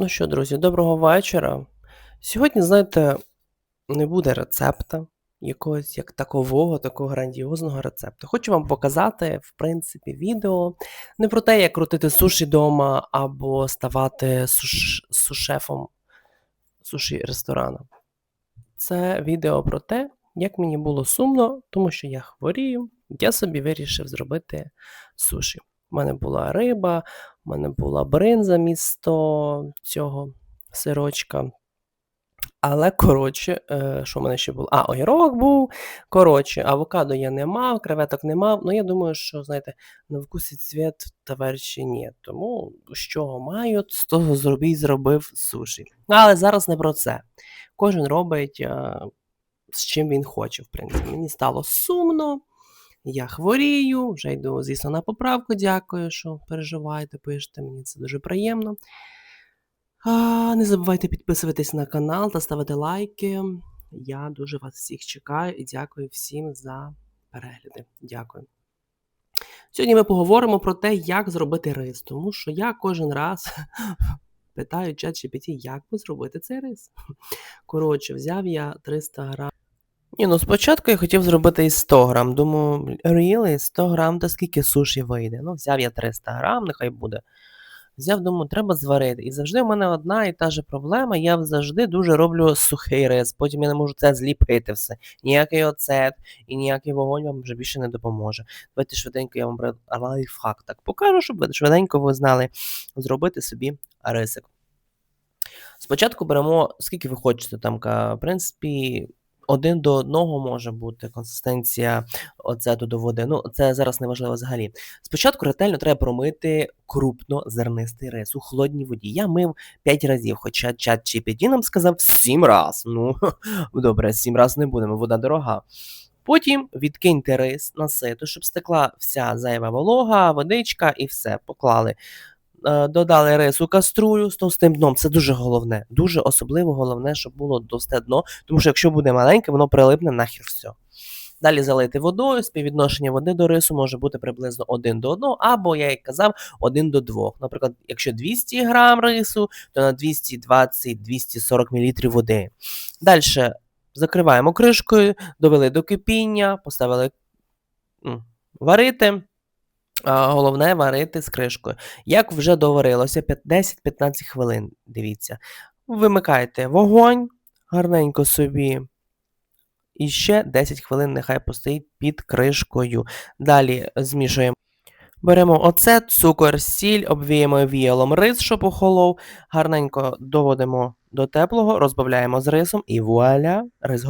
Ну що, друзі, доброго вечора. Сьогодні, знаєте, не буде рецепта якогось як такового, такого грандіозного рецепту. Хочу вам показати, в принципі, відео не про те, як крутити суші вдома або ставати суш... сушефом суші ресторану. Це відео про те, як мені було сумно, тому що я хворію. Я собі вирішив зробити суші. У мене була риба, у мене була бринза місто цього сирочка. Але, коротше, е, що в мене ще було? А, огірок був. Коротше, авокадо я не мав, креветок не мав. Ну, я думаю, що, знаєте, на вкус і цвіт товариші ні. Тому з чого маю, з того зробіть, зробив суші. Але зараз не про це. Кожен робить, е, з чим він хоче, в принципі. Мені стало сумно. Я хворію, вже йду, звісно, на поправку. Дякую, що переживаєте, пишете. Мені це дуже приємно. А, не забувайте підписуватись на канал та ставити лайки. Я дуже вас всіх чекаю і дякую всім за перегляди. Дякую. Сьогодні ми поговоримо про те, як зробити рис, тому що я кожен раз питаю чат GPT, як би зробити цей рис. Коротше, взяв я 300 грам. Ні, ну спочатку я хотів зробити і 100 грам. Думаю, really, 100 грам, то скільки суші вийде? Ну, взяв я 300 грам, нехай буде. Взяв, думаю, треба зварити. І завжди в мене одна і та же проблема. Я завжди дуже роблю сухий рис, потім я не можу це зліпити все. Ніякий оцет і ніякий вогонь вам вже більше не допоможе. Давайте швиденько я вам лайфхак так покажу, щоб ви швиденько ви знали зробити собі рисик. Спочатку беремо, скільки ви хочете, там, в принципі, один до одного може бути консистенція оцету до води. Ну, це зараз не важливо взагалі. Спочатку ретельно треба промити крупнозернистий рис у холодній воді. Я мив 5 разів, хоча чат GPT нам сказав 7 раз. Ну, добре, 7 раз не будемо, вода дорога. Потім відкиньте рис на сито, щоб стекла вся зайва волога, водичка і все. Поклали. Е, Додали рис у каструлю з товстим дном. Це дуже головне. Дуже особливо головне, щоб було товсте дно, тому що якщо буде маленьке, воно прилипне нахер все. Далі залити водою, співвідношення води до рису може бути приблизно 1 до 1, або, я як казав, 1 до 2. Наприклад, якщо 200 грам рису, то на 220-240 мл води. Далі закриваємо кришкою, довели до кипіння, поставили варити. Головне варити з кришкою. Як вже доварилося, 10-15 хвилин. Дивіться. Вимикайте вогонь гарненько собі. І ще 10 хвилин нехай постоїть під кришкою. Далі змішуємо. Беремо оцет, цукор, сіль, обвіємо віялом рис, щоб охолов. Гарненько доводимо до теплого, розбавляємо з рисом і вуаля, рис готовий.